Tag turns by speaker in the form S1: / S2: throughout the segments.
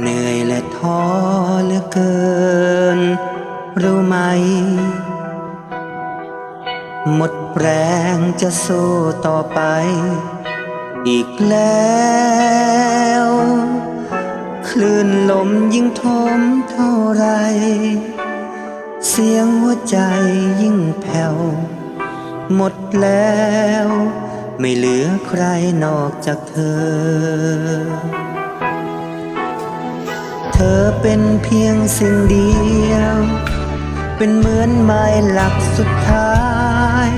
S1: เหนื่อยและท้อเหลือเกิน รู้ไหม หมดแรงจะสู้ต่อไป อีกแล้ว คลื่นลมยิ่งทมเท่าไร เสียงหัวใจยิ่งแผ่ว หมดแล้ว ไม่เหลือใครนอกจากเธอ อเป็นเพียงสิ่งเดียว เป็นเหมือนไม้หลักสุดท้าย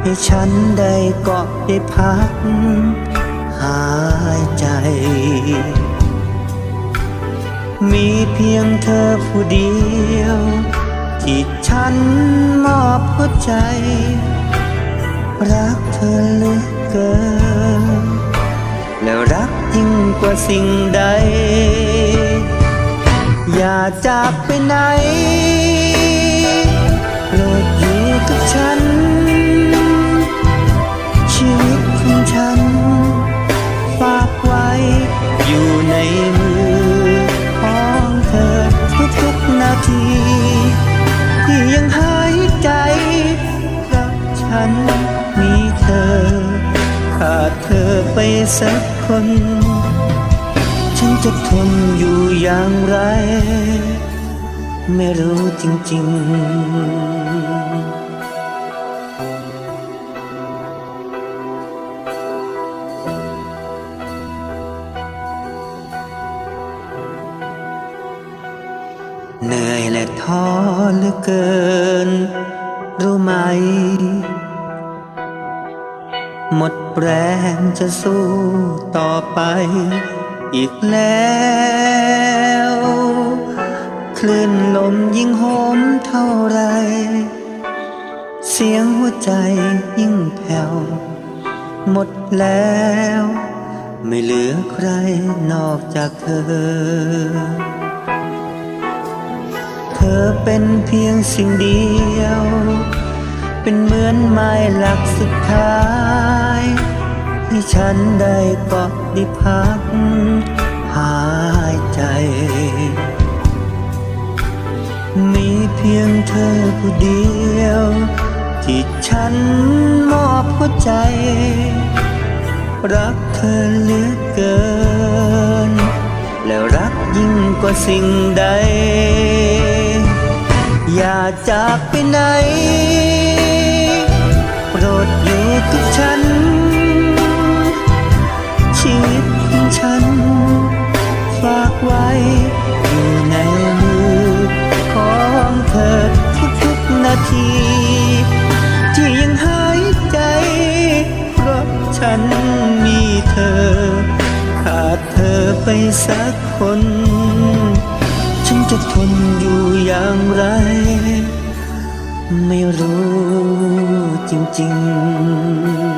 S1: ให้ฉันได้เกาะได้พัก หายใจ มีเพียงเธอผู้เดียว ที่ฉันมอบหัวใจ รักเธอเหลือเกิน แล้วรักยิ่งกว่าสิ่งใด อย่าจากไปไหนโปรดอยู่กับฉัน ชีวิตของฉัน ฝากไว้อยู่ในมือของเธอทุกๆนาที ที่ยังหายใจรักฉันมีเธอ ขาดเธอไปสักคน จะทนอยู่อย่างไร ไม่รู้จริง ๆเหนื่อยและท้อเหลือเกิน รู้ไหม หมดแรงจะสู้ต่อไป อีกแล้ว คลื่นลมยิ่งโหมเท่าไร เสียงหัวใจยิ่งแผ่ว หมดแล้ว ไม่เหลือใครนอกจากเธอ เธอเป็นเพียงสิ่งเดียว เป็นเหมือนไม้หลักสุดท้ายที่ฉันได้เกาะ ได้พักหายใจ มีเพียงเธอผู้เดียว ที่ฉันมอบหัวใจ รักเธอเหลือเกิน แล้วรักยิ่งกว่าสิ่งใด อย่าจากไปไหน โปรดอยู่กับฉัน ฉัน ฝากไว้อยู่ในมือของเธอทุกๆนาที ที่ยังหายใจ เพราะฉันมีเธอ ขาดเธอไปสักคน ฉันจะทนอยู่อย่างไร ไม่รู้จริงๆ